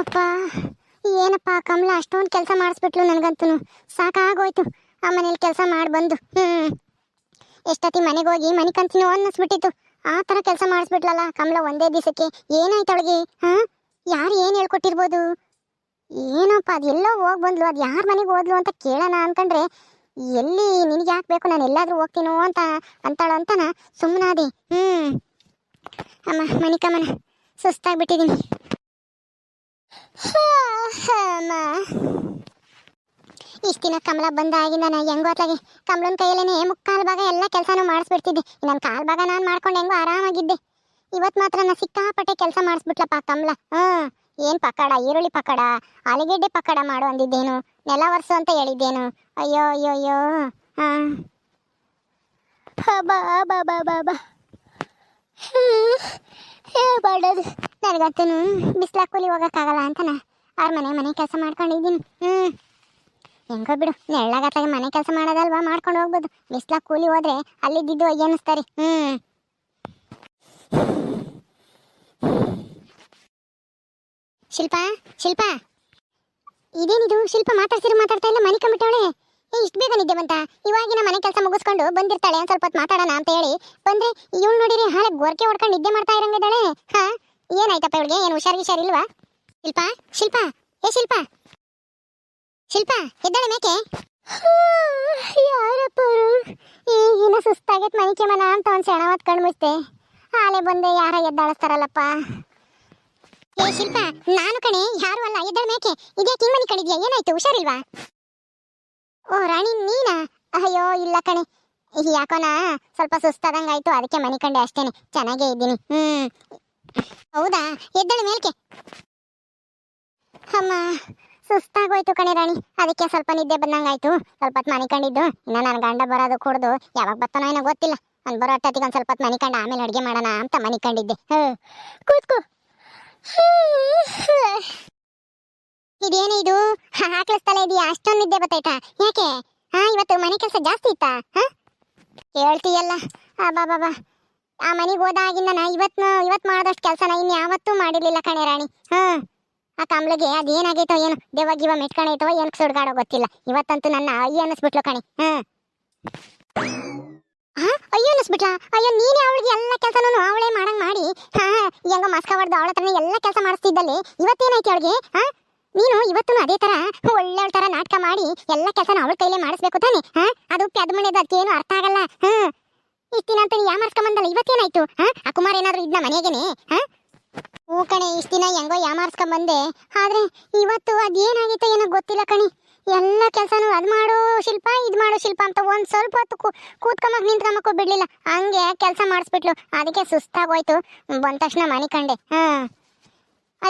ಅಪ್ಪ, ಏನಪ್ಪ ಕಮಲ, ಅಷ್ಟೊಂದು ಕೆಲಸ ಮಾಡಿಸ್ಬಿಟ್ಲು ನನಗಂತೂ ಸಾಕಾಗೋಯ್ತು. ಆ ಮನೇಲಿ ಕೆಲಸ ಮಾಡಿ ಬಂದು. ಹ್ಞೂ ಎಷ್ಟೊತ್ತಿ ಮನೆಗೆ ಹೋಗಿ ಮನೆ ಕಂತಿನೋ ಅನ್ನಿಸ್ಬಿಟ್ಟಿತ್ತು. ಆ ಥರ ಕೆಲಸ ಮಾಡಿಸ್ಬಿಟ್ಲಲ್ಲ ಕಮಲ ಒಂದೇ ದಿವಸಕ್ಕೆ. ಏನಾಯ್ತು ಅವಳಿಗೆ? ಹಾಂ? ಯಾರು ಏನು ಹೇಳ್ಕೊಟ್ಟಿರ್ಬೋದು? ಏನಪ್ಪ, ಅದೆಲ್ಲೋ ಹೋಗಿ ಬಂದ್ಲು. ಅದು ಯಾರ ಮನೆಗೆ ಹೋದ್ಲು ಅಂತ ಕೇಳೋಣ ಅನ್ಕೊಂಡ್ರೆ, ಎಲ್ಲಿ ನಿನಗೆ ಯಾಕೆ ಬೇಕು? ನಾನು ಎಲ್ಲಾದರೂ ಹೋಗ್ತೀನೋ ಅಂತ ಅಂತಾಳು ಅಂತನ ಸುಮ್ಮನಾದೆ ಹ್ಞೂ ಅಮ್ಮ, ಮನಿಕಮ್ಮನ ಸುಸ್ತಾಗ್ಬಿಟ್ಟಿದ್ದೀನಿ ಇಷ್ಟು ದಿನ ಕಮಲ ಬಂದಾಗಿಂದ ನಾ ಹೆಂಗೋ ಅತ್ಲಾಗೆ ಕಮಲನ ಕೈಯಲ್ಲೇನೆ ಮುಕ್ಕಾಲು ಭಾಗ ಎಲ್ಲ ಕೆಲಸನೂ ಮಾಡಿಸ್ಬಿಡ್ತಿದ್ದೆ. ನನ್ನ ಕಾಲು ಭಾಗ ನಾನು ಮಾಡ್ಕೊಂಡು ಹೆಂಗೋ ಆರಾಮಾಗಿದ್ದೆ. ಇವತ್ತು ಮಾತ್ರ ನಾ ಸಿಕ್ಕಾಪಟ್ಟೆ ಕೆಲಸ ಮಾಡಿಸ್ಬಿಟ್ಲಪ್ಪ ಕಮಲ. ಹಾಂ ಏನು ಪಕ್ಕಡ ಈರುಳ್ಳಿ ಪಕ್ಕಡ ಆಲೂಗೆಡ್ಡೆ ಪಕ್ಕಡ ಮಾಡು ಅಂದಿದ್ದೇನು, ನೆಲ ಒರೆಸು ಅಂತ ಹೇಳಿದ್ದೇನು. ಅಯ್ಯೋ ಅಯ್ಯೋ ಅಯ್ಯೋ, ಹಾಂ. ಬಾ ಬಾ ಬಾ ಬಾ ಬಾ ಮಾಡೋದು ನನಗಂತೂ ಬಿಸ್ಲಾಕೂಲಿ ಹೋಗೋಕ್ಕಾಗಲ್ಲ ಅಂತನ. ಅವ್ರ ಮನೆ ಮನೆ ಕೆಲಸ ಮಾಡ್ಕೊಂಡಿದ್ದೀನಿ. ಹ್ಞೂ ಹೆಂಗೋ ಬಿಡು ನೆಳ್ಳಾಗತ್ತಾಗ ಮನೆ ಕೆಲಸ ಮಾಡೋದಲ್ವಾ, ಮಾಡ್ಕೊಂಡು ಹೋಗ್ಬೋದು. ಬಿಸ್ಲಾಗ ಕೂಲಿ ಹೋದ್ರೆ ಅಲ್ಲಿದ್ದಿದ್ದು ಅಯ್ಯ ಅನ್ನಿಸ್ತಾರೆ ಹ್ಞೂ ಶಿಲ್ಪ ಶಿಲ್ಪ. ಇದೇನಿದು? ಶಿಲ್ಪ ಮಾತಾಡ್ಸಿರು ಮಾತಾಡ್ತಾ ಇಲ್ಲ, ಮನೆ ಕಂಬಿಟ್ಟವಳೆ. ಇಷ್ಟು ಬೇಗ ನಿದ್ದೆ ಬಂತ? ಇವಾಗಿನ ಮನೆ ಕೆಲಸ ಮುಗಿಸ್ಕೊಂಡು ಬಂದಿರ್ತಾಳೆ ಸ್ವಲ್ಪ ಹೊತ್ತು ಮಾತಾಡೋಣ ಅಂತ ಹೇಳಿ. ಬಂದ್ರೆ ಇವಳು ನೋಡಿರಿ ಹಾಳೆ ಗೊರಕೆ ಹೊಡ್ಕೊಂಡು ನಿದ್ದೆ ಮಾಡ್ತಾ ಇರಂಗಿದ್ದಾಳೆ. ಹಾ? ಏನಾಯ್ತಪ್ಪ ಇವಳಿಗೆ? ಏನು ಹುಷಾರ್ ಗಿಷಾರ್ ಇಲ್ವಾ? ಶಿಲ್ಪ? ಶಿಲ್ಪ? ಏ ಶಿಲ್ಪ? ಶಿಲ್ಪ, ಎದ್ದಾಳೆ ಮೇಕೆ? ಯಾರಪ್ಪ ಈಗಿನ ಸುಸ್ತಾಗೈತೆ ಮನಿಕೆ ಮನ ಅಂತ ಒಂದು ಸೆಣ ಮುಚ್ತೆ ಹಾಲೆ ಬಂದೆ ಯಾರ ಎದ್ದಾಳಿಸ್ತಾರಲ್ಲಪ್ಪ? ಏ ಶಿಲ್ಪ, ನಾನು ಕಣೆ, ಯಾರು ಅಲ್ಲ. ಎದ್ದಾಳೆ ಮೇಕೆ ಇದೇ ಕಿಂಗ್ ಮನಿ ಕಣಿದ್ಯಾ ಏನಾಯ್ತು? ಹುಷಾರಿಲ್ವಾ ಓ, ರಾಣಿ, ನೀನಾ? ಅಯ್ಯೋ, ಇಲ್ಲ ಕಣೆ. ಯಾಕೋನಾ ಸ್ವಲ್ಪ ಸುಸ್ತಾದಂಗಾಯ್ತು. ಅದಕ್ಕೆ ಮನಿ ಕಂಡೆ ಅಷ್ಟೇನೆ. ಚೆನ್ನಾಗೇ ಇದ್ದೀನಿ. ಹ್ಮ್. ಹೌದಾ? ಎದ್ದಳು ಮೇಲ್ಕೆ. ಅಮ್ಮ, ಸುಸ್ತಾಗೋಯ್ತು ಕಣೆ ರಾಣಿ. ಅದಕ್ಕೆ ಸ್ವಲ್ಪ ನಿದ್ದೆ ಬಂದಂಗಾಯ್ತು. ಸ್ವಲ್ಪ ಹೊತ್ತು ಮನೆ ಕಂಡಿದ್ದು ಇನ್ನ ನನ್ನ ಗಂಡ ಬರೋದು ಕುಡ್ದು. ಯಾವಾಗ ಬರ್ತಾನೋ ಏನೋ ಗೊತ್ತಿಲ್ಲ. ಅವ್ನು ಬರೋ ಅಟ್ಟಿಗೆ ಒಂದು ಸ್ವಲ್ಪ ಹೊತ್ತು ಮನೆ ಕಂಡು ಆಮೇಲೆ ಅಡಿಗೆ ಮಾಡೋಣ ಅಂತ ಮನಿಕಂಡಿದ್ದೆ. ಕೂತ್ಕೋ. ಇದೇನು ಇದು? ಹಾಕ್ಲಿಸ್ತಲೇ ಇದೆಯಾ? ಅಷ್ಟೊಂದು ನಿದ್ದೆ ಬತ್ತೈತಾ? ಯಾಕೆ? ಹಾ, ಇವತ್ತು ಮನೆ ಕೆಲಸ ಜಾಸ್ತಿ ಇತ್ತಾ? ಹಾ? ಹೇಳ್ತೀಯಲ್ಲ ಆ ಬಾಬಾ ಬಾ ಆ ಮನೆಗೆ ಹೋದಾಗಿಂದ ಇವತ್ತು ಇವತ್ತು ಮಾಡಿದಷ್ಟು ಕೆಲಸನ ಇನ್ನು ಯಾವತ್ತೂ ಮಾಡಿರಲಿಲ್ಲ ಕಣೆ ರಾಣಿ. ಹಾ. ಆ ಕಮ್ಳಿಗೆ ಅದೇನಾಗೈತೋ ಏನು, ದೆವ್ವ ಗಿವ ಮೆಟ್ಕಣೈತೋ ಏನು ಸುಡ್ಗಾಡೋ ಗೊತ್ತಿಲ್ಲ. ಇವತ್ತಂತೂ ನನ್ನ ಅಯ್ಯ ಅನ್ನಿಸ್ಬಿಟ್ಲು ಕಣೆ. ಹಾ. ಹಾ ಅಯ್ಯೋ ಅನ್ನಿಸ್ಬಿಟ್ಲ? ಅಯ್ಯೋ ನೀನೇ ಅವಳಿಗೆ ಎಲ್ಲ ಕೆಲಸನೂ ಅವಳೇ ಮಾಡಂಗೆ ಮಾಡಿ. ಹಾ ಹೆಂಗೋ ಮಸ್ಕ ಹೊಡೆದು ಅವಳ ಹತ್ರನೇ ಎಲ್ಲ ಕೆಲಸ ಮಾಡಿಸ್ತಿದ್ದಲ್ಲಿ ಇವತ್ತೇನಾಯ್ತು ಅವಳಿಗೆ? ಹಾ ನೀನು ಇವತ್ತು ಅದೇ ತರ ಒಳ್ಳೆ ತರ ನಾಟಕ ಮಾಡಿ ಎಲ್ಲ ಕೆಲಸನ ಅವಳ ಕೈಲೇ ಮಾಡಿಸ್ಬೇಕು ತಾನೆ? ಹಾ? ಅದು ಪೆದ್ಮಣೆದು ಅದಕ್ಕೇನು ಅರ್ಥ ಆಗಲ್ಲ. ಹಾ. ಇಷ್ಟ್ ದಿನ ಅಂತ ಯಾ ಬಂದಲ್ಲ? ಇವತ್ತೇನಾಯ್ತು? ಹಾ? ಆ ಕುಮಾರ್ ಏನಾದ್ರೂ ಇದ್ನ ಮನೆಗೇನೆ? ಹಾ? ಹ್ಞೂ ಕಣೆ, ಇಷ್ಟು ದಿನ ಹೆಂಗೋ ಯಾಮಾರ್ಸ್ಕೊಂಬಂದೆ ಆದ್ರೆ ಇವತ್ತು ಅದೇನಾಗಿತ್ತು ಏನೋ ಗೊತ್ತಿಲ್ಲ ಕಣಿ. ಎಲ್ಲ ಕೆಲಸನೂ ಅದು ಮಾಡು ಶಿಲ್ಪ, ಇದು ಮಾಡು ಶಿಲ್ಪ ಅಂತ ಒಂದು ಸ್ವಲ್ಪ ಹೊತ್ತು ಕೂತ್ಕೊಂಬಕ್ ನಿಂತ್ಕೊಂಬಕ್ಕೂ ಬಿಡ್ಲಿಲ್ಲ. ಹಂಗೆ ಕೆಲಸ ಮಾಡಿಸ್ಬಿಟ್ಲು. ಅದಕ್ಕೆ ಸುಸ್ತಾಗೋಯ್ತು. ಬಂದ ತಕ್ಷಣ ಮನೆ ಕಂಡೆ. ಹಾ.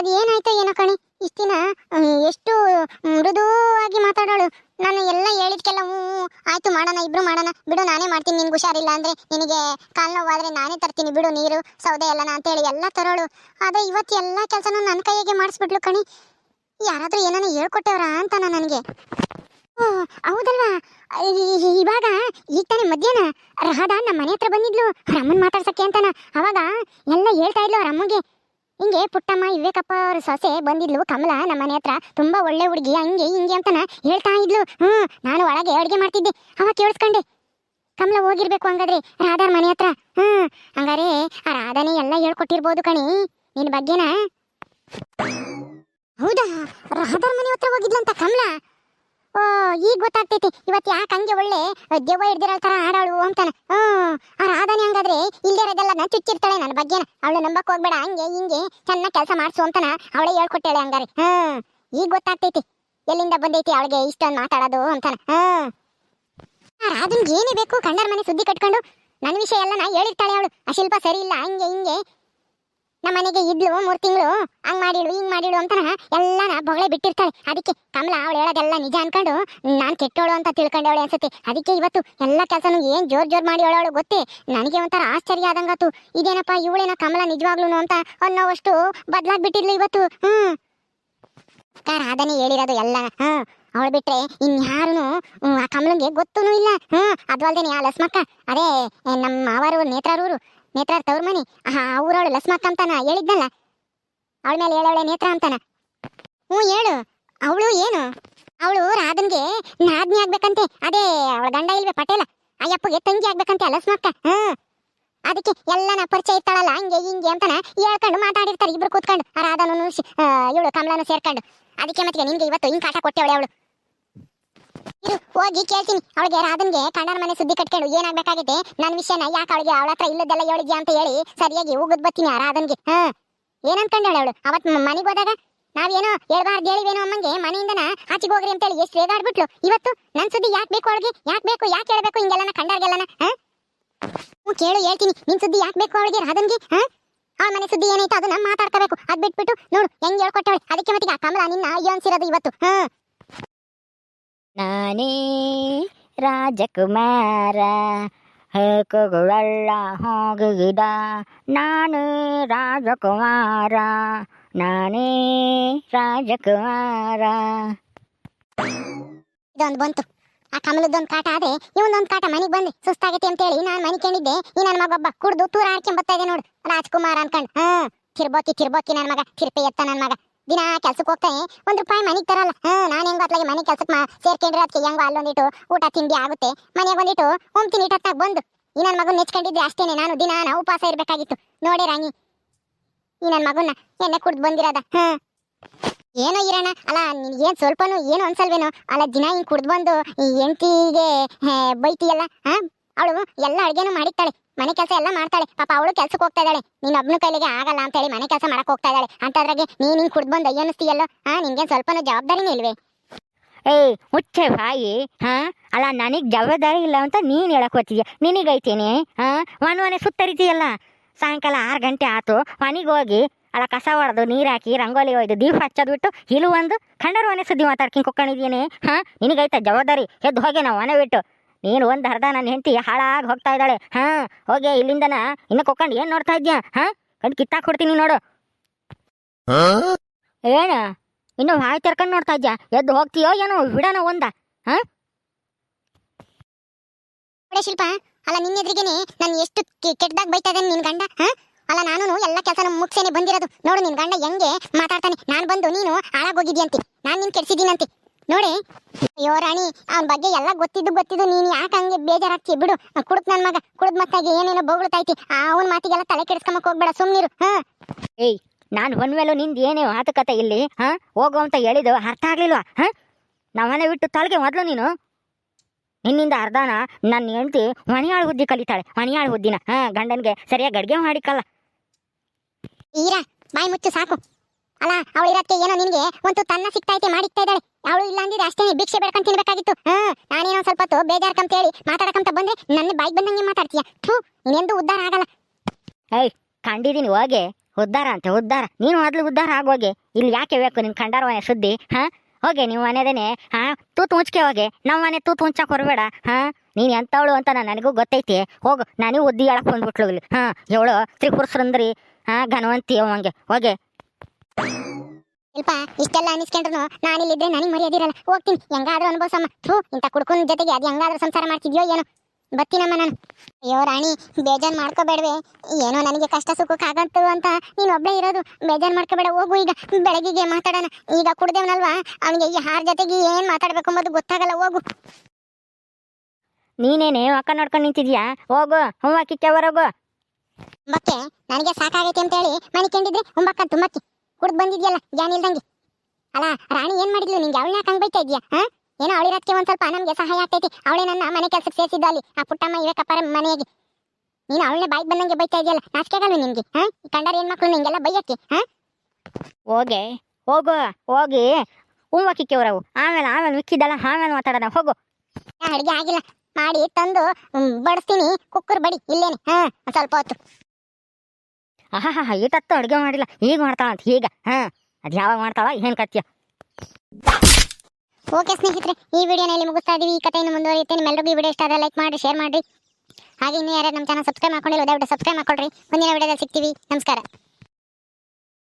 ಏನಾಯ್ತು ಏನೋ ಕಣಿ. ಇಷ್ಟಿನ ಎಷ್ಟು ಮೃದುವಾಗಿ ಮಾತಾಡೋಳು. ನಾನು ಎಲ್ಲ ಹೇಳಿದ್ಕೆಲ್ಲ ಹ್ಞೂ ಮಾಡೋಣ, ಇಬ್ರು ಮಾಡೋಣ. ಬಿಡು, ನಾನೇ ಮಾಡ್ತೀನಿ, ನಿನ್ಗೆ ಹುಷಾರಿಲ್ಲ ಅಂದ್ರೆ ನಿನಗೆ ಕಾಲ್ ನೋವಾದ್ರೆ ನಾನೇ ತರ್ತೀನಿ. ಬಿಡು, ನೀರು, ಸೌದೆ ಎಲ್ಲನ ಅಂತೇಳಿ ಎಲ್ಲ ತರೋಳು. ಆದ್ರೆ ಇವತ್ತು ಎಲ್ಲ ಕೆಲಸನೂ ನನ್ನ ಕೈಯಾಗೆ ಮಾಡಿಸ್ಬಿಟ್ಲು ಕಣಿ. ಯಾರಾದ್ರೂ ಏನಾನ ಹೇಳ್ಕೊಟ್ಟವ್ರಾ ಅಂತಾನ ನನಗೆ. ಓ, ಹೌದಲ್ವಾ? ಇವಾಗ ಈಗ ತಾನೇ ಮಧ್ಯಾಹ್ನ. ರಹದ ನಮ್ಮ ಮನೆ ಹತ್ರ ಬಂದಿದ್ಲು. ರಮ್ಮನ್ ಮಾತಾಡ್ಸಕ್ಕೆ ಅಂತಾನ. ಅವಾಗ ಎಲ್ಲ ಹೇಳ್ತಾ ಇದ್ಲು ಅವ್ರ ಅಮ್ಮಗೆ. ಹಿಂಗೆ ಪುಟ್ಟಮ್ಮ ವಿವೇಕಪ್ಪ ಅವ್ರ ಸೊಸೆ ಬಂದಿದ್ಲು, ಕಮಲ ನಮ್ಮ ಮನೆ ಹತ್ರ, ತುಂಬಾ ಒಳ್ಳೆ ಹುಡುಗಿ, ಹಂಗೆ ಹಿಂಗೆ ಅಂತಾನ ಹೇಳ್ತಾ ಇದ್ಲು. ಹ್ಮ್, ನಾನು ಒಳಗೆ ಅಡುಗೆ ಮಾಡ್ತಿದ್ದೆ. ಅವ ಕೇಳಿಸ್ಕೊಂಡೆ. ಕಮಲ ಹೋಗಿರ್ಬೇಕು ಹಂಗಾದ್ರೆ, ರಾಧಾರ್ ಮನೆ ಹತ್ರ. ಹ್ಮ್, ಹಂಗಾರೆ ಆ ರಾಧಾನೇ ಎಲ್ಲ ಹೇಳ್ಕೊಟ್ಟಿರ್ಬೋದು ಕಣಿ, ನಿನ್ ಬಗ್ಗೆನಾ? ಹೌದಾ? ರಾಧಾರ್ ಮನೆ ಹತ್ರ ಹೋಗಿದ್ಲಂತ ಕಮಲ? ಈಗ ಗೊತ್ತಾಗ್ತೈತಿ. ಇವತ್ತು ಯಾಕೆ ಹಂಗೆ ಒಳ್ಳೆ ದೆವ್ವ ಹಿಡ್ದಿರೋ ಥರ ಆಡಾಳು ಅಂತಾನ. ಆ ರಾಧಾನೆ ಹಂಗಾದ್ರೆ ಇಲ್ದಿರೋದೆಲ್ಲ ಚುಚ್ಚಿರ್ತಾಳೆ ನನ್ನ ಬಗ್ಗೆನ ಅವಳು ನಂಬಕ್ ಹೋಗ್ಬೇಡ, ಹಂಗೆ, ಹಿಂಗೆ, ಚೆನ್ನಾಗಿ ಕೆಲಸ ಮಾಡಿಸು ಅಂತಾನ ಅವಳೇ ಹೇಳ್ಕೊಟ್ಟಾಳೆ ಹಂಗಾರೆ. ಹ್ಮ್ ಈಗ ಗೊತ್ತಾಗ್ತೈತಿ. ಎಲ್ಲಿಂದ ಬಂದೈತಿ ಅವಳಿಗೆ ಇಷ್ಟೊಂದು ಮಾತಾಡೋದು ಅಂತಾನ. ಹ್ಮ್ ರಾಧನ್ಗೆ ಏನೇ ಬೇಕು, ಕಂಡರ ಮನೆ ಸುದ್ದಿ ಕಟ್ಕೊಂಡು ನನ್ನ ವಿಷಯ ಎಲ್ಲ ನಾ ಹೇಳಿರ್ತಾಳೆ ಅವಳು. ಆ ಶಿಲ್ಪ ಸರಿ ಇಲ್ಲ, ಹಂಗೆ, ಹಿಂಗೆ. ನಮ್ಮ ಮನೆಗೆ ಇದ್ಲು, ಮೂರು ತಿಂಗಳು. ಹಂಗ್ ಮಾಡಿಳು, ಹಿಂಗ್ ಮಾಡಿಳು ಅಂತ ಎಲ್ಲಾನ ಬೊಗಳೆ ಬಿಟ್ಟಿರ್ತಾಳೆ. ಅದಕ್ಕೆ ಕಮಲ ಅವಳು ಹೇಳೋದೆಲ್ಲ ನಿಜ ಅನ್ಕೊಂಡು ನಾನು ಕೆಟ್ಟೋಳು ಅಂತ ತಿಳ್ಕೊಂಡವಳೆ ಅನ್ಸುತ್ತೆ. ಅದಕ್ಕೆ ಇವತ್ತು ಎಲ್ಲ ಕೆಲಸನು ಏನ್ ಜೋರ್ ಜೋರ್ ಮಾಡಿ ಹೇಳೋಳು ಗೊತ್ತೇ? ನನಗೆ ಒಂಥರ ಆಶ್ಚರ್ಯ ಆದಂಗಾತು ಇದೇನಪ್ಪ ಇವಳೇನ ಕಮಲ ನಿಜವಾಗ್ಲೂನು ಅಂತ ಅನ್ನೋವಷ್ಟು ಬದ್ಲಾಗ್ಬಿಟ್ಟಿದ್ಲು ಇವತ್ತು. ಹ್ಮ್. ರಾಧನೆ ಹೇಳಿರೋದು ಎಲ್ಲ. ಹ್ಮ್. ಅವಳು ಬಿಟ್ರೆ ಇನ್ಯಾರು ಆ ಕಮಲಂಗೆ ಗೊತ್ತೂ ಇಲ್ಲ. ಹ್ಮ್ ಅದ್ವಲ್ದೇನೆ ಆ ಲಸ್ಮಕ್ಕ. ಅದೇ, ನಮ್ಮ ಮಾವಾರು, ನೇತ್ರರೂರು. ನೇತ್ರ ತವ್ರ ಮನಿ? ಆ ಊರವಳು ಲಸ್ಮಕ್ಕ ಅಂತಾನ, ಹೇಳಿದ್ನಲ್ಲ? ಅವಳ ಮೇಲೆ ಹೇಳವಳೆ ನೇತ್ರ ಅಂತಾನ. ಹ್ಞೂ, ಹೇಳು. ಅವಳು ಏನು? ಅವಳು ರಾಧನ್ಗೆ ನಾದ್ನಿ ಆಗ್ಬೇಕಂತೆ. ಅದೇ, ಅವಳ ಗಂಡ ಇಲ್ವೇ ಪಟೇಲ? ಅಯ್ಯಪ್ಪಗೆ ತಂಗಿ ಆಗ್ಬೇಕಂತೆ ಲಸ್ಮಕ್ಕ? ಹ್ಮ್ ಅದಕ್ಕೆ ಎಲ್ಲನ ಪರಿಚಯ ಇರ್ತಾಳಲ್ಲ, ಹಿಂಗೆ ಹಿಂಗೆ ಅಂತಾನ ಹೇಳ್ಕೊಂಡು ಮಾತಾಡಿರ್ತಾರೆ. ಇಬ್ರು ಕೂತ್ಕೊಂಡು ರಾಧನು ಇವಳು ಕಮಲನು ಸೇರ್ಕೊಂಡು. ಅದಕ್ಕೆ ಮತ್ತೆ ನಿನ್ಗೆ ಇವತ್ತು ಹಿಂಗೆ ಕಾಟ ಕೊಟ್ಟೆವಳೆ ಅವಳು. ಇರು, ಹೋಗಿ ಕೇಳ್ತೀನಿ. ಅವಳಿಗೆ ರಾಧನ್ಗೆ ಕಣ್ಣರ ಮನೆ ಸುದ್ದಿ ಕಟ್ಕೊಂಡು ಏನಾಗ್ಬೇಕಾಗಿದೆ ನನ್ನ ವಿಷಯನ ಯಾಕೆ ಅವಳಿಗೆ ಅವಳ ಹತ್ರ ಇಲ್ಲದೆಲ್ಲ ಹೇಳಿದ್ಯಾ ಅಂತ ಹೇಳಿ ಸರಿಯಾಗಿ ಹೋಗುದ್ ಬರ್ತೀನಿ ಆ ರಾಧನ್ಗೆ. ಹಾ. ಏನ್ ಅನ್ಕೊಂಡಾಳೆ ಅವಳು? ಅವತ್ ಮನೆಗೆ ಹೋದಾಗ? ನಾವೇನೋ ಹೇಳ್ಬಾರ್ದು ಹೇಳಿವೇನೋ ಅಮ್ಮಂಗೆ ಮನೆಯಿಂದನ ಆಚೆಗೆ ಹೋಗ್ರಿ ಅಂತೇಳಿ ಎಷ್ಟು ರೇಗಾಡ್ಬಿಟ್ಲು ಇವತ್ತು ನನ್ ಸುದ್ದಿ ಯಾಕೆ ಬೇಕು ಅವಳಿಗೆ? ಯಾಕೆ ಬೇಕು? ಯಾಕೆ ಹೇಳ್ಬೇಕು ಹಿಂಗೆಲ್ಲನ ಕಂಡಾರ್ಗೆಲ್ಲನ? ಹಾ? ಕೇಳು, ಹೇಳ್ತೀನಿ. ನಿನ್ ಸುದ್ದಿ ಯಾಕೆ ಬೇಕು ಅವಳಿಗೆ ರಾಧನ್ಗೆ? ಹಾ? ಆ ಮನೆ ಸುದ್ದಿ ಏನೈತೆ ಅದನ್ನ ಮಾತಾಡ್ಕೋಬೇಕು. ಅದ್ ಬಿಟ್ಬಿಟ್ಟು ನೋಡು, ಹೆಂಗ್ ಹೇಳ್ಕೊಟ್ಟವಳೆ? ಅದಕ್ಕೆ ಮತ್ತಿಗೆ ಕಮಲ ನಿನ್ನ ಅಯ್ಯೋ ಅನ್ಸಿರೋದು ಇವತ್ತು. ಹಾ. ನಾನೇ ರಾಜಕುಮಾರ. ಹಕ್ಕುಗಳೆಲ್ಲ ಹೋಗಿದ. ನಾನೇ ರಾಜಕುಮಾರ. ನಾನೇ ರಾಜಕುಮಾರ. ಇದೊಂದು ಬಂತು. ಆ ಕಮಲದೊಂದು ಕಾಟ ಆದ್ರೆ ಇವನೊಂದು ಕಾಟ ಮನೆಗೆ ಬಂದೆ. ಅಂತ ಹೇಳಿ ನಾನು ಮನೆ ಕೇಳಿದ್ದೆ. ಈ ನನ್ನ ಮಗೊಬ್ಬ ಕುಡ್ದು ತೂರ ಹಾಡ್ಕೊಂಡ್ ಬರ್ತಾ ಇದೆ ನೋಡು. ರಾಜ್ಕುಮಾರ್ ಅನ್ಕಂಡ್. ಹಾ ತಿರ್ಬೋಕಿ ತಿರ್ಬೋಕಿ ನನ್ನ ಮಗ. ತಿರ್ಪೆ ಎತ್ತ ನನ್ನ ಮಗ. ದಿನ ಕೆಲ್ಸಕ್ಕೆ ಹೋಗ್ತಾನೆ, ಒಂದ್ ರೂಪಾಯಿ ಮನೆಗೆ ತರಲ್ಲ. ಹಾ, ನಾನು ಹೆಂಗೋ ಅತ್ಲಾಗೆ ಮನೆ ಕೆಲ್ಸಕ್ಕೆ ಸೇರ್ಕೊಂಡ್ರೆ ಅದಕ್ಕೆ ಹೆಂಗೋ ಅಲ್ಲೊಂದಿಟ್ಟು ಊಟ ತಿಂಡಿ ಆಗುತ್ತೆ. ಮನೆಗೆ ಒಂದಿಟ್ಟು ತಿಂಡಿ ಇಟ್ಟತ್ತಾಗ ಬಂದು. ಈ ನನ್ನ ಮಗನ್ ನೆಚ್ಕೊಂಡಿದ್ದೆ ಅಷ್ಟೇನೆ, ನಾನು ದಿನ ಉಪವಾಸ ಇರಬೇಕಾಗಿತ್ತು. ನೋಡಿ ರಾಣಿ. ಈ ನನ್ನ ಮಗನ್ನ ಎಣ್ಣೆ ಕುಡ್ದು ಬಂದಿರೋದ. ಹಾ. ಏನೋ ಇರೋಣ ಅಲ್ಲ ನಿನ್ ಏನ್ ಸ್ವಲ್ಪನೂ ಏನು ಅನ್ಸಲ್ವೇನೋ? ಅಲ್ಲ, ದಿನ ಹಿಂಗ್ ಕುಡ್ದು ಬಂದು ಈ ಹೆಂಡತಿಗೆ ಬೈತಿಯಲ್ಲ, ಹಾ? ಅವಳು ಎಲ್ಲ ಅಡ್ಗೆನೂ ಮಾಡಿರ್ತಾಳೆ. ಮನೆ ಕೆಲಸ ಎಲ್ಲ ಮಾಡ್ತಾಳೆ. ಪಾಪ ಅವಳು ಕೆಲ್ಸಕ್ಕೆ ಹೋಗ್ತಾ ಇದ್ದಾಳೆ. ನೀನ್ ಒಬ್ನ ಕೈಲಿಗೆ ಆಗಲ್ಲ ಅಂತ ಹೇಳಿ ಮನೆ ಕೆಲಸ ಮಾಡಕ್ ಹೋಗ್ತಾ ಇದ್ದಾಳೆ. ಅಂತದ್ರಾಗೆ ನೀನ್ ಹಿಂಗ್ ಕುಡ್ದು ಬಂದು ಅಯ್ಯ ಅನಿಸ್ತೀಯಲ್ಲೋ ಹಾ ನಿಂಗೆ ಸ್ವಲ್ಪನೂ ಜವಾಬ್ದಾರಿನೇ ಇಲ್ವೇ? ಏಯ್ ಮುಚ್ಚೆ ಬಾಯಿ. ಹಾ? ಅಲ್ಲ, ನನಗೆ ಜವಾಬ್ದಾರಿ ಇಲ್ಲ ಅಂತ ನೀನ್ ಹೇಳಕ್ ಹೋಗ್ತಿದ್ಯ? ನಿನಗೈತೇನೆ? ಹಾ? ಒನ್ ಮನೆ ಸುತ್ತರಿತೀಯಲ್ಲ? ಸಾಯಂಕಾಲ ಆರು ಗಂಟೆ ಆತು. ಮನೆಗೆ ಹೋಗಿ, ಅಲ್ಲ, ಕಸ ಹೊಡೆದು ನೀರು ಹಾಕಿ, ರಂಗೋಲಿ ಒಯ್ದು, ದೀಪ ಹಚ್ಚೋದು ಬಿಟ್ಟು ಇಲ್ಲೂ ಒಂದು ಖಂಡರ ಒನೆ ಸುದ್ದಿ ಮಾತಾಡ್ಕೊಂಡು ಕುಕ್ಕೊಂಡಿದ್ದೀನಿ ಹಾ? ನಿನಗೈತ ಜವಾಬ್ದಾರಿ? ಎದ್ದು ಹೋಗಿ ನಾವು ಒನೆ ಬಿಟ್ಟು. ನೀನು ಒಂದು ಅರ್ಧ ನನ್ನ ಹೆಂಡತಿ ಹಾಳಾಗಿ ಹೋಗ್ತಾ ಇದ್ದಾಳೆ. ಹಾ ಹೋಗಿ ಇಲ್ಲಿಂದನ? ಇನ್ನು ಕೊಕ್ಕಂಡು ಏನು ನೋಡ್ತಾ ಇದ್ಯಾ? ಹಾಂ ಕಣ್ಣು ಕಿತ್ತಾಕ್ ಕೊಡ್ತೀನಿ ನೋಡು. ಏನು? ಇನ್ನು ಹಾಯ್ ತೆರ್ಕೊಂಡು ನೋಡ್ತಾ ಇದ್ಯಾ? ಎದ್ದು ಹೋಗ್ತೀಯೋ ಏನೋ? ಬಿಡೋಣ ಒಂದ. ಹಾಂ? ಶಿಲ್ಪ ಅಲ್ಲ ನಿನ್ನ ಎದುರಿಗೇನೆ ನಾನು ಎಷ್ಟು ಕೆಟ್ಟದಾಗ ಬೈತಾ ಇದ್ದಾನೆ ನಿನ್ನ ಗಂಡ? ಹಾ? ಅಲ್ಲ ನಾನು ಎಲ್ಲ ಕೆಲಸ ಮುಗಿಸೇನೆ ಬಂದಿರೋದು. ನೋಡು ನಿನ್ನ ಗಂಡ ಹೆಂಗೆ ಮಾತಾಡ್ತಾನೆ. ನಾನು ಬಂದು ನೀನು ಹಾಳಾಗೋಗಿದ್ಯಂತೆ ನಾನು ನಿನ್ನ ಕೆಡ್ಸಿದ್ದೀನಂತೆ. ನೋಡಿ. ಅಯ್ಯೋ ರಾಣಿ ಅವನ ಬಗ್ಗೆ ಎಲ್ಲ ಗೊತ್ತಿದ್ದು ಗೊತ್ತಿದ್ದು ನೀನು ಯಾಕೆ ಹಂಗೆ ಬೇಜಾರಾಗ್ತಿ ಬಿಡು. ಕುಡಿದ್ ನನ್ನ ಮಗ ಕುಡಿದ್ ಮತ್ತಾಗಿ ಏನೇನೋ ಬೊಗಳ್ತೈತಿ ಅವನ ಮಾತಿಗೆಲ್ಲ ತಲೆ ಕೆಡಿಸ್ಕೊಂಬಕ್ ಹೋಗ್ಬೇಡ ಸುಮ್ನಿರು ಹಾ. ಏಯ್ ನಾನು ಒಂದ್ಮೇಲೂ ನಿಂದು ಏನೇ ಮಾತುಕತೆ ಇಲ್ಲಿ ಹಾಂ? ಹೋಗು ಅಂತ ಹೇಳಿದ್ದು ಅರ್ಥ ಆಗ್ಲಿಲ್ವಾ? ಹಾ? ನಾವು ಮನೆ ಬಿಟ್ಟು ತೊಲಗೆ ಮೊದಲು ನೀನು? ನಿನ್ನಿಂದ ಅರ್ಧನ ನನ್ನ ಹೆಂಡತಿ ಮಣಿಯಾಳು ಹುದ್ದಿ ಕಲಿತಾಳೆ ಮಣಿಯಾಳು ಹುದ್ದಿನ. ಹಾ ಗಂಡನಿಗೆ ಸರಿಯಾಗಿ ಅಡ್ಗೆ ಮಾಡಿಕಲ್ಲ. ಈರಾ ಬಾಯಿ ಮುಚ್ಚು ಸಾಕು. ಅಲ್ಲ ಅವಳಿರಕ್ಕೆ ಏನೋ ನಿನಗೆ ಒಂದು ತನ್ನ ಸಿಗ್ತಾ ಐತೆ ಮಾಡಿಕ್ತಾ ಇದ್ದಾಳೆ. ಅವಳು ಇಲ್ಲ ಅಂದಿದ್ರೆ ಅಷ್ಟೇ ಭಿಕ್ಷೆ ಬೇಡ್ಕೊಂಡು ತಿನ್ಬೇಕಾಗಿತ್ತು. ಹಾ ನಾನೇನೋ ಸ್ವಲ್ಪ ಹೊತ್ತು ಬೇಜಾರ್ಕಂತ ಹೇಳಿ ಮಾತಾಡಕಂತ ಬಂದ್ರೆ ನನ್ನ ಬಾಯಿಗೆ ಬಂದಂಗೆ ಮಾತಾಡ್ತೀಯ. ಥೂ ನೀನೆಂದು ಉದ್ಧಾರ ಆಗಲ್ಲ. ಏಯ್ ಕಂಡಿದ್ದೀನಿ ಹೋಗೆ. ಉದ್ಧಾರ ಅಂತೆ ಉದ್ಧಾರ ನೀನು ಮೊದಲು ಉದ್ಧಾರ ಆಗೋಗೆ ಇಲ್ಲಿ ಯಾಕೆ ಬೇಕು ನಿನ್ನ ಮನೆ ಸುದ್ದಿ ಹಾ? ಹೋಗೆ ನೀವು ಮನೆದೇನೆ, ಹಾ? ತೂತು ಮುಚ್ಕೆ ಹೋಗೆ. ನಮ್ಮ ಮನೆ ತೂತು ಮುಚ್ಚಕ್ ಹೊರಬೇಡ, ಹಾ? ನೀನು ಎಂಥವಳು ಅಂತ ನಾನು ನನಗೂ ಗೊತ್ತೈತಿ. ಹೋಗು, ನಾನು ಉದ್ದಿ ಹೇಳಕ್ಕೆ ಬಂದ್ಬಿಟ್ಲು ಹಾಂ ಹಾ? ಇವಳು ತ್ರಿಪುರ ಸುಂದರಿ ಹಾ? ಘನವಂತಿ ಅವಂಗೆ ಹೋಗೆ. ಸ್ವಲ್ಪ ಇಷ್ಟೆಲ್ಲ ಅನಿಸ್ಕೊಂಡ್ರು ನಾನಿಲ್ಲಿದ್ರೆ ನನಗೆ ಮರ್ಯಾದಿರಲ್ಲ. ಹೋಗ್ತೀನಿ. ಹೆಂಗಾದ್ರೂ ಅನುಭವಿಸಮ್ಮ. ಥೂ ಇಂಥ ಕುಡ್ಕೊಂಡ್ ಜೊತೆಗೆ ಅದು ಹೆಂಗಾದ್ರೂ ಸಂಸಾರ ಮಾಡ್ತಿದ್ಯೋ ಏನೋ. ಬತ್ತೀನಮ್ಮ ನಾನು. ಅಯ್ಯೋ ರಾಣಿ ಬೇಜಾರು ಮಾಡ್ಕೋಬೇಡ್ವೆ. ಏನೋ ನನಗೆ ಕಷ್ಟ ಸುಖಕ್ಕಾಗಂತು ಅಂತ ನೀನು ಒಬ್ಬಳೇ ಇರೋದು. ಬೇಜಾರು ಮಾಡ್ಕೋಬೇಡ ಹೋಗು ಈಗ. ಬೆಳಗ್ಗೆ ಮಾತಾಡೋಣ. ಈಗ ಕುಡ್ದೇವನಲ್ವಾ? ಅವನಿಗೆ ಈ ಹಾರ್ ಜೊತೆಗೆ ಏನು ಮಾತಾಡಬೇಕು ಅಂಬೋದು ಗೊತ್ತಾಗಲ್ಲ ಹೋಗು. ನೀನೇನೆ ಅಕ್ಕ ನೋಡ್ಕೊಂಡು ನಿಂತಿದ್ಯಾ? ಹೋಗು ಹ್ಞೂ ಕಿಕ್ಕೆ ಹೊರಗು ಬಕ್ಕೆ ನನಗೆ ಸಾಕಾಗೈತೆ ಅಂತ ಹೇಳಿ ಮನೆ ಕಂಡಿದ್ರೆ ಹುಂಬಕ್ಕ ತುಂಬಕ್ಕಿ. ಕುಡ್ದು ಬಂದಿದ್ಯಲ್ಲ ಜ್ಞಾನ ಇಲ್ದಂಗೆ. ಅಲ್ಲ ರಾಣಿ ಏನ್ ಮಾಡಿದ್ಲು? ನಿಂಗೆ ಅವಳನ್ನ ಕಂಗ್ ಬೈತಾ ಇದ್ಯಾ? ಹಾ? ಏನೋ ಅವಳಿರೋದಕ್ಕೆ ಒಂದ್ ಸ್ವಲ್ಪ ನಮ್ಗೆ ಸಹಾಯ ಆಗ್ತೈತಿ. ಅವಳೇ ನನ್ನ ಮನೆ ಕೆಲಸಕ್ಕೆ ಸೇರಿಸಿದ್ದ ಅಲ್ಲಿ. ಆ ಪುಟ್ಟಮ್ಮ ಇವೆ ಕಪ್ಪರ ಮನೆಗೆ ನೀನು ಅವಳನ್ನ ಬಾಯ್ ಬಂದಂಗೆ ಬೈತಾ ಇದೆಯಲ್ಲ ನಾಚಿಕೆಗಲ್ವ ನಿಮ್ಗೆ ಹಾ? ಕಂಡಾರ ಹೆಣ್ಮಕ್ಳು ನಿಂಗೆಲ್ಲ ಬೈಯಕ್ಕೆ ಹಾ? ಹೋಗೆ ಹೋಗು ಹೋಗಿ. ಹೂವ ಕಿಕ್ಕೆ ಹೊರವು ಆಮೇಲೆ ಆಮೇಲೆ ಮಿಕ್ಕಿದ್ದಲ್ಲ ಆಮೇಲೆ ಮಾತಾಡೋಣ. ಹೋಗು. ಅಡುಗೆ ಆಗಿಲ್ಲ. ಮಾಡಿ ತಂದು ಬಡಿಸ್ತೀನಿ. ಕುಕ್ಕರ್ ಬಡಿ ಇಲ್ಲೇನೆ. ಹಾ ಸ್ವಲ್ಪ ಹೊತ್ತು. ಆಹಾ ಈಟತ್ತು ಅಡುಗೆ ಮಾಡಿಲ್ಲ. ಈಗ ಮಾಡ್ತಾಳಂತ ಈಗ ಹಾ, ಅದು ಯಾವಾಗ ಮಾಡ್ತಾವ ಏನು ಕತ್ಯ? ಓಕೆ ಸ್ನೇಹಿತರೆ, ಈ ವಿಡಿಯೋನ ಇಲ್ಲಿ ಮುಗಿಸ್ತಾ ಇದೀವಿ. ಈ ಕಥೆಯನ್ನು ಮುಂದುವರಿಯುತ್ತೆ. ನಿಮ್ಮೆಲ್ಲರಿಗೂ ಈ ವಿಡಿಯೋ ಇಷ್ಟ ಆದರೆ ಲೈಕ್ ಮಾಡಿ ಶೇರ್ ಮಾಡಿ. ಹಾಗೆ ಇನ್ನೂ ಯಾರು ನಮ್ಮ ಚಾನಲ್ ಸಬ್ಸ್ಕ್ರೈಬ್ ಮಾಡ್ಕೊಂಡಿಲ್ಲ ದಯವಿಟ್ಟು ಸಬ್ಸ್ಕ್ರೈಬ್ ಮಾಡ್ಕೊಳ್ರಿ. ಮುಂದಿನ ವಿಡಿಯೋದಲ್ಲಿ ಸಿಗ್ತೀವಿ. ನಮಸ್ಕಾರ.